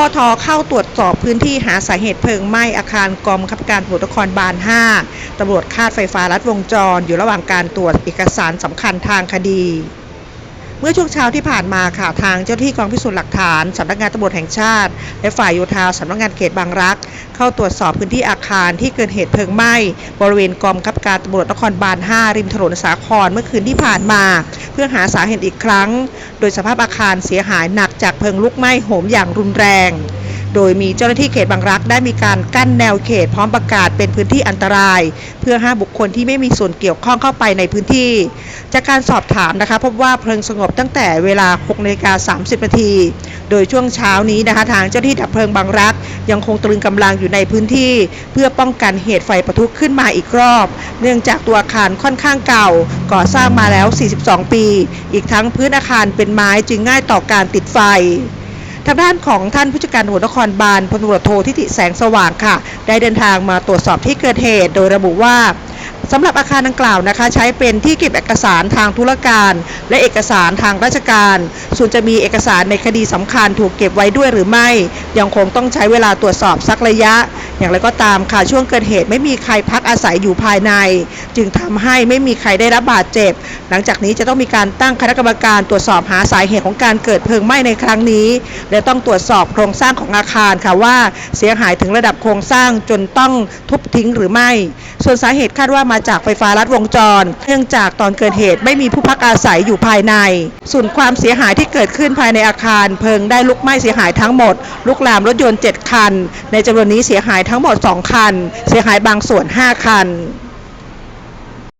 พอทอเข้าตรวจสอบพื้นที่หาสาเหตุเพลิงไหม้อาคารกองบังคับการตำรวจนครบาล 5 ตำรวจคาดไฟฟ้ารัดวงจร อยู่ระหว่างการตรวจเอกสารสำคัญทางคดีเมื่อช่วงเช้าที่ผ่านมาค่ะทางเจ้าหน้าที่กองพิสูจน์หลักฐานสำนักงานตำรวจแห่งชาติ และฝ่ายโยธาสำนักงานเขตบางรัก เข้าตรวจสอบพื้นที่อาคารที่เกิดเหตุเพลิงไหม้บริเวณกองบังคับการตำรวจนครบาล 5 ริมถนนสาครเมื่อคืนที่ผ่านมา พื่อหาสาเหตุอีกครั้ง โดยสภาพอาคารเสียหายหนักจากเพลิงลุกไหม้โหมอย่างรุนแรง โดยมีเจ้าหน้าที่เขตบางรักได้มีการกั้นแนวเขตพร้อมประกาศเป็นพื้นที่อันตราย เพื่อห้ามบุคคลที่ไม่มีส่วนเกี่ยวข้องเข้าไปในพื้นที่ จากการสอบถามนะคะ พบว่าเพลิงสงบตั้งแต่เวลา6นาฬิกา30นาทีโดยช่วงเช้านี้นะคะทางเจ้าหน้าที่ดับเพลิงบางรัก ยังคงตรึงกำลังอยู่ในพื้นที่ เพื่อป้องกันเหตุไฟประทุขึ้นมาอีกรอบ เนื่องจากตัวอาคารค่อนข้างเก่า ก่อสร้างมาแล้ว 42 ปี อีกทั้งพื้นอาคารเป็นไม้จึงง่ายต่อการติดไฟ ทางด้านของท่านผู้จัดการตำรวจนครบาลพลตำรวจโททิติแสงสว่างค่ะ ได้เดินทางมาตรวจสอบที่เกิดเหตุ โดยระบุว่าสำหรับอาคารดังกล่าวนะคะ ใช้เป็นที่เก็บเอกสารทางธุรการ และเอกสารทางราชการ ส่วนจะมีเอกสารในคดีสำคัญถูกเก็บไว้ด้วยหรือไม่ ยังคงต้องใช้เวลาตรวจสอบสักระยะ อย่างไรก็ตามค่ะช่วงเกิดเหตุไม่มีใครพักอาศัยอยู่ภายใน จึงทำให้ไม่มีใครได้รับบาดเจ็บ หลังจากนี้จะต้องมีการตั้งคณะกรรมการตรวจสอบหาสาเหตุของการเกิดเพลิงไหม้ในครั้งนี้ และต้องตรวจสอบโครงสร้างของอาคารค่ะว่าเสียหายถึงระดับโครงสร้างจนต้องทุบทิ้งหรือไม่ ส่วนสาเหตุคาดว่ามาจากไฟฟ้าลัดวงจร เนื่องจากตอนเกิดเหตุไม่มีผู้พักอาศัยอยู่ภายใน ส่วนความเสียหายที่เกิดขึ้นภายในอาคาร เพลิงได้ลุกไหม้เสียหายทั้งหมด ลุกลามรถยนต์ 7 คัน ในจำนวนนี้เสียหายทั้งหมด 2 คัน เสียหายบางส่วน 5 คัน